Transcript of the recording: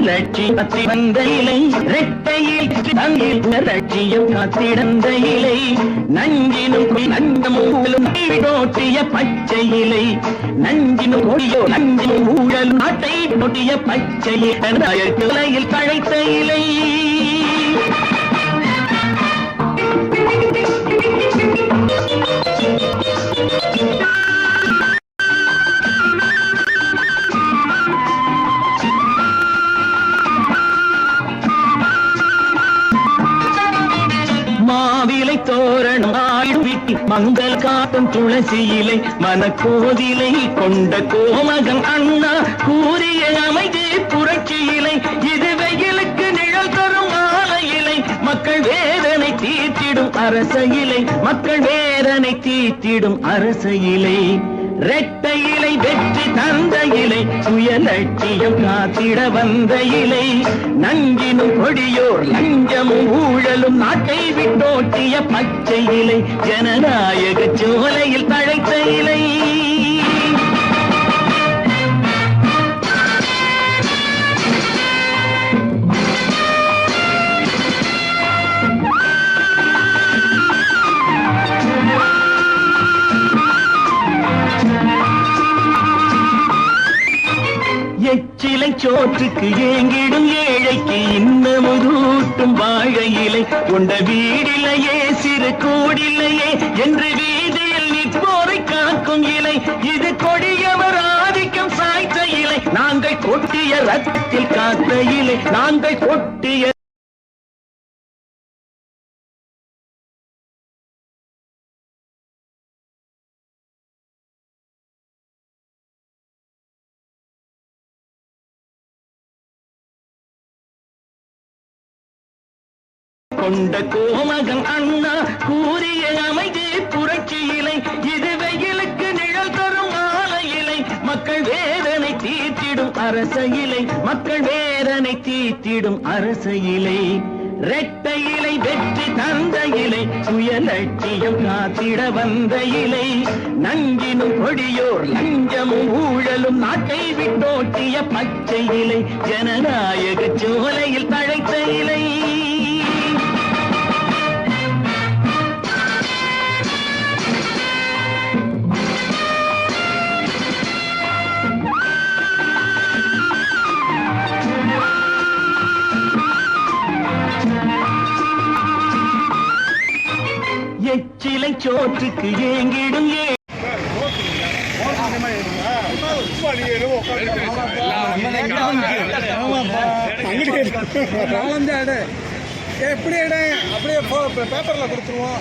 லட்சியத்தை வந்த இலை. ரெட்டையில் தங்கில் லட்சியம் காத்திடந்த இலை. நஞ்சினும் கொடி நஞ்சமும் தோற்றிய பச்சை இலை. நஞ்சினும் கொடியோ நஞ்சினும் ஊழல் நாட்டை நொட்டிய பச்சை இலையில் தழைத்த இலை. மாவிலை தோரணம் ஆழ்விட்டி மங்கள் காட்டும் துளசி இலை மனக்கோதிலை கொண்ட கோமகன் அண்ணா கூறிய அமைதி புரட்சி இலை இது வெயிலுக்கு நிழல் தரும் மாலை இலை மக்கள் வேதனை தீர்த்திடும் அரச இலை மக்கள் வேதனை தீர்த்திடும் அரச இலை ரெட்டை இலை வெற்றி தந்த இலை சுய லட்சியம் காத்திட வந்த இலை. நங்கினும் கொடியோர் லஞ்சமும் ஊழலும் நாட்டை விட்டோட்டிய பச்சை இலை ஜனநாயக சோலையில் தழைத்த இலை. எச்சிலை சோற்றுக்கு ஏங்கிடும் ஏழைக்கு இன்னமுதூட்டும் வாழை இலை. கொண்ட வீடிலையே சிறு கூடில்லையே என்று வீதியில் நிற்போரை காக்கும் இலை. இது கொடியவர் ஆதிக்கம் சாய்த்த இலை. நாங்கள் கொட்டிய ரத்தத்தில் காத்த இலை. நாங்கள் கொட்டிய கொண்ட கோமகன் அண்ணா கூறிய அமைதி புரட்சி இலை இது வெயிலுக்கு நிழல் தரும் மாலை இலை மக்கள் வேதனை தீர்த்திடும் அரச இலை மக்கள் வேதனை தீர்த்திடும் அரச இலை ரெட்ட இலை வெற்றி தந்த இலை சுய லட்சியம் காத்திட வந்த இலை. நஞ்சினும் கொடியோர் லஞ்சமும் ஊழலும் நாட்டை விட்டோட்டிய பச்சை இலை ஜனநாயக சோலை எச்சிலை சோற்றுக்கு ஏங்கிடும் ஏ எப்படி அப்படியே பேப்பர்ல கொடுத்துருவோம்.